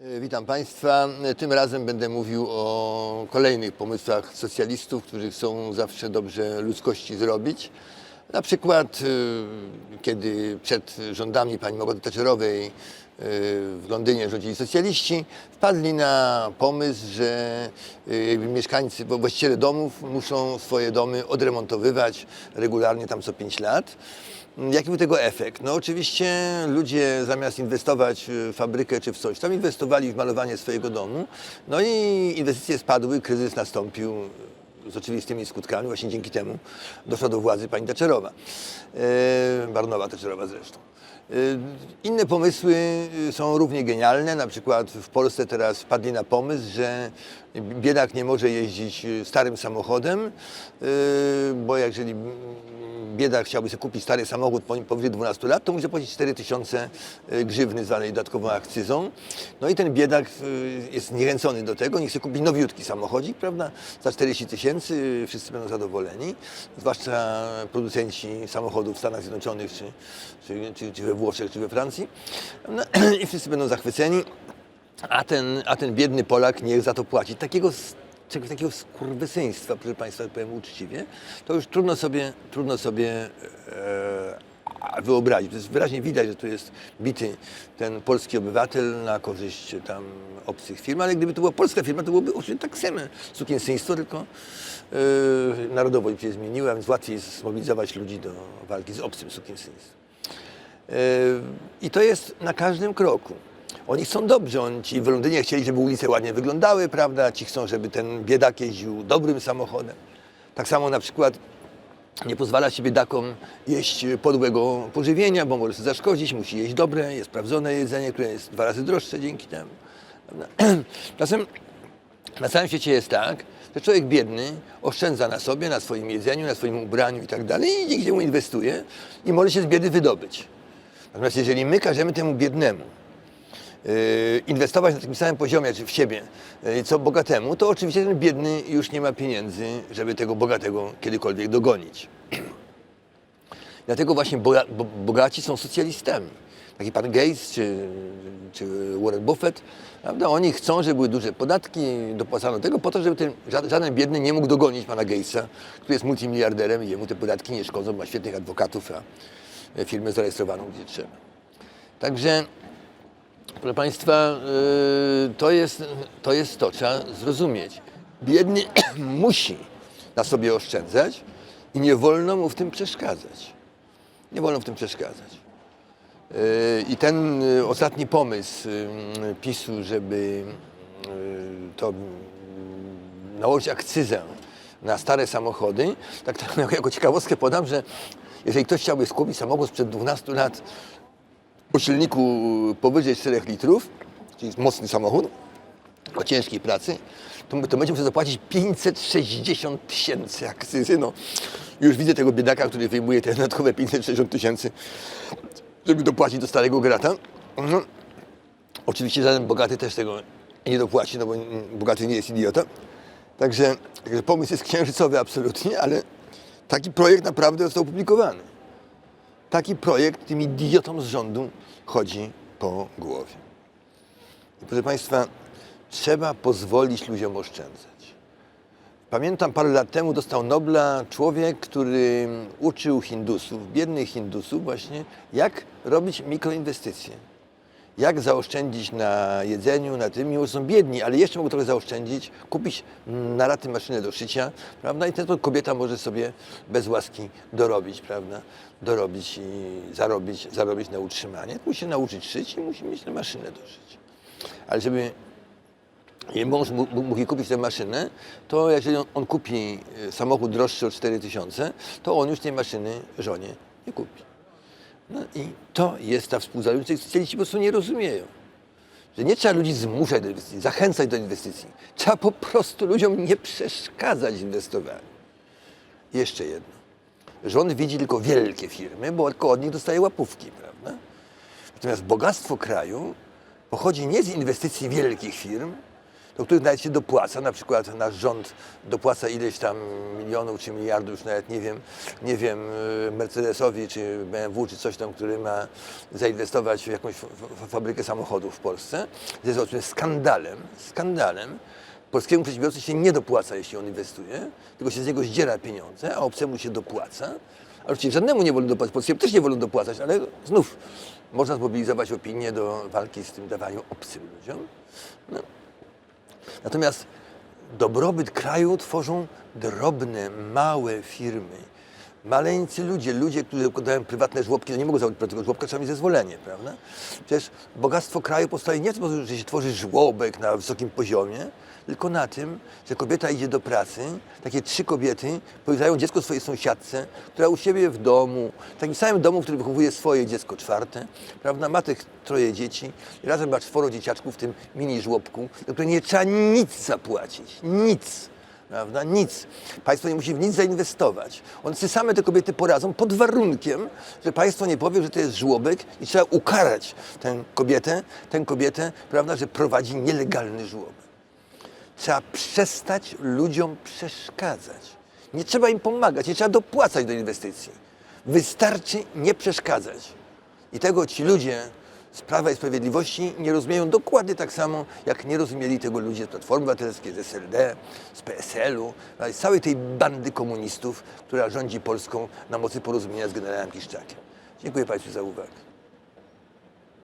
E, Witam Państwa. E, Tym razem będę mówił o kolejnych pomysłach socjalistów, którzy chcą zawsze dobrze ludzkości zrobić. Na przykład, e, kiedy przed rządami pani Małgorzaty Thatcherowej e, w Londynie rządzili socjaliści, wpadli na pomysł, że e, mieszkańcy, właściciele domów muszą swoje domy odremontowywać regularnie tam co 5 lat. Jaki był tego efekt? No oczywiście ludzie zamiast inwestować w fabrykę czy w coś, tam inwestowali w malowanie swojego domu, no i inwestycje spadły, kryzys nastąpił z oczywistymi skutkami, właśnie dzięki temu doszła do władzy pani Thatcherowa, e, Barnowa Thatcherowa zresztą. E, Inne pomysły e, są równie genialne. Na przykład w Polsce teraz wpadli na pomysł, że biedak nie może jeździć starym samochodem, bo jeżeli biedak chciałby sobie kupić stary samochód po- powyżej 12 lat, to musi zapłacić 4 tysiące grzywny zwanej dodatkową akcyzą. No i ten biedak jest zniechęcony do tego, nie chce kupić nowiutki samochodzik, prawda, za 40 tysięcy, wszyscy będą zadowoleni, zwłaszcza producenci samochodów w Stanach Zjednoczonych, czy, czy, czy, czy we Włoszech, czy we Francji. No, I wszyscy będą zachwyceni, a ten, a ten biedny Polak niech za to płaci. Takiego, takiego skurwysyństwa, proszę Państwa, powiem uczciwie, to już trudno sobie, trudno sobie e, wyobrazić. To jest wyraźnie widać, że tu jest bity ten polski obywatel na korzyść tam obcych firm, ale gdyby to była polska firma, to byłoby oczywiście tak samo sukieństwo, tylko e, narodowość się zmieniła, więc łatwiej jest zmobilizować ludzi do walki z obcym sukieństwem. Yy, I to jest na każdym kroku. Oni chcą dobrze, oni ci w Londynie chcieli, żeby ulice ładnie wyglądały, prawda? Ci chcą, żeby ten biedak jeździł dobrym samochodem. Tak samo na przykład nie pozwala się biedakom jeść podłego pożywienia, bo może sobie zaszkodzić, musi jeść dobre, jest sprawdzone jedzenie, które jest dwa razy droższe dzięki temu. Czasem na całym świecie jest tak, że człowiek biedny oszczędza na sobie, na swoim jedzeniu, na swoim ubraniu i tak dalej i dzięki temu inwestuje i może się z biedy wydobyć. Natomiast jeżeli my każemy temu biednemu inwestować na takim samym poziomie, czy w siebie, yy, co bogatemu, to oczywiście ten biedny już nie ma pieniędzy, żeby tego bogatego kiedykolwiek dogonić. Dlatego właśnie boga, bo, bogaci są socjalistami. Taki pan Gates czy, czy Warren Buffett, prawda? oni chcą, żeby były duże podatki, dopłacano tego po to, żeby ten, żaden, żaden biedny nie mógł dogonić pana Gatesa, który jest multimiliarderem i jemu te podatki nie szkodzą, ma świetnych adwokatów, a e, firmę zarejestrowaną gdzie trzeba. Także, proszę Państwa, yy, to jest, to jest to, trzeba zrozumieć. Biedny musi na sobie oszczędzać i nie wolno mu w tym przeszkadzać. Nie wolno w tym przeszkadzać. Yy, I ten yy, ostatni pomysł yy, PiSu, żeby to yy, nałożyć akcyzę na stare samochody, tak jako ciekawostkę podam, że jeżeli ktoś chciałby skupić samochód sprzed 12 lat o silniku powyżej 4 litrów, czyli mocny samochód, o ciężkiej pracy, to, to będzie musiał zapłacić 560 tysięcy akcyzy. No, już widzę tego biedaka, który wyjmuje te dodatkowe 560 tysięcy, żeby dopłacić do starego grata. Mhm. Oczywiście żaden bogaty też tego nie dopłaci, no bo bogaty nie jest idiota. Także, także pomysł jest księżycowy absolutnie, ale taki projekt naprawdę został opublikowany. Taki projekt tym idiotom z rządu chodzi po głowie. I proszę Państwa, trzeba pozwolić ludziom oszczędzać. Pamiętam parę lat temu dostał Nobla człowiek, który uczył Hindusów, biednych Hindusów właśnie, jak robić mikroinwestycje. Jak zaoszczędzić na jedzeniu, na tym, mimo są biedni, ale jeszcze mogą trochę zaoszczędzić, kupić na raty maszynę do szycia, prawda? I to kobieta może sobie bez łaski dorobić, prawda? Dorobić i zarobić, zarobić na utrzymanie. Musi się nauczyć szyć i musi mieć tę maszynę do szycia. Ale żeby jej mąż mógł kupić tę maszynę, to jeżeli on, on kupi e, samochód droższy o 4 tysiące, to on już tej maszyny żonie nie kupi. No i to jest ta współzależność, której socjaliści po prostu nie rozumieją. Że nie trzeba ludzi zmuszać do inwestycji, zachęcać do inwestycji. Trzeba po prostu ludziom nie przeszkadzać w inwestowaniu. Jeszcze jedno. Rząd widzi tylko wielkie firmy, bo tylko od nich dostaje łapówki, prawda? Natomiast bogactwo kraju pochodzi nie z inwestycji wielkich firm, do których nawet się dopłaca. Na przykład nasz rząd dopłaca ileś tam milionów czy miliardów, już nawet nie wiem, nie wiem, y, Mercedesowi czy BMW czy coś tam, który ma zainwestować w jakąś fabrykę samochodów w Polsce. To jest oczywiście skandalem, skandalem. Polskiemu przedsiębiorcy się nie dopłaca, jeśli on inwestuje, tylko się z niego zdziera pieniądze, a obcemu się dopłaca. A oczywiście żadnemu nie wolno dopłacać, polskiemu też nie wolno dopłacać, ale znów można zmobilizować opinię do walki z tym dawaniem obcym ludziom. No. Natomiast dobrobyt kraju tworzą drobne, małe firmy. Maleńcy ludzie, ludzie, którzy zakładają prywatne żłobki, no nie mogą założyć prywatnego żłobka, trzeba mieć zezwolenie, prawda? Przecież bogactwo kraju powstaje nie w że się tworzy żłobek na wysokim poziomie, tylko na tym, że kobieta idzie do pracy, takie trzy kobiety pojeżdżają dziecko swojej sąsiadce, która u siebie w domu, w takim samym domu, w którym wychowuje swoje dziecko czwarte, prawda, ma tych troje dzieci razem ma czworo dzieciaczków w tym mini żłobku, do którego nie trzeba nic zapłacić, nic. Prawda? Nic. Państwo nie musi w nic zainwestować. One same te kobiety poradzą pod warunkiem, że państwo nie powie, że to jest żłobek i trzeba ukarać tę kobietę, tę kobietę, prawda, że prowadzi nielegalny żłobek. Trzeba przestać ludziom przeszkadzać. Nie trzeba im pomagać, nie trzeba dopłacać do inwestycji. Wystarczy nie przeszkadzać. I tego ci ludzie z Prawa i Sprawiedliwości nie rozumieją dokładnie tak samo, jak nie rozumieli tego ludzie z Platformy Obywatelskiej, z SLD, z PSL-u, z całej tej bandy komunistów, która rządzi Polską na mocy porozumienia z generałem Kiszczakiem. Dziękuję Państwu za uwagę.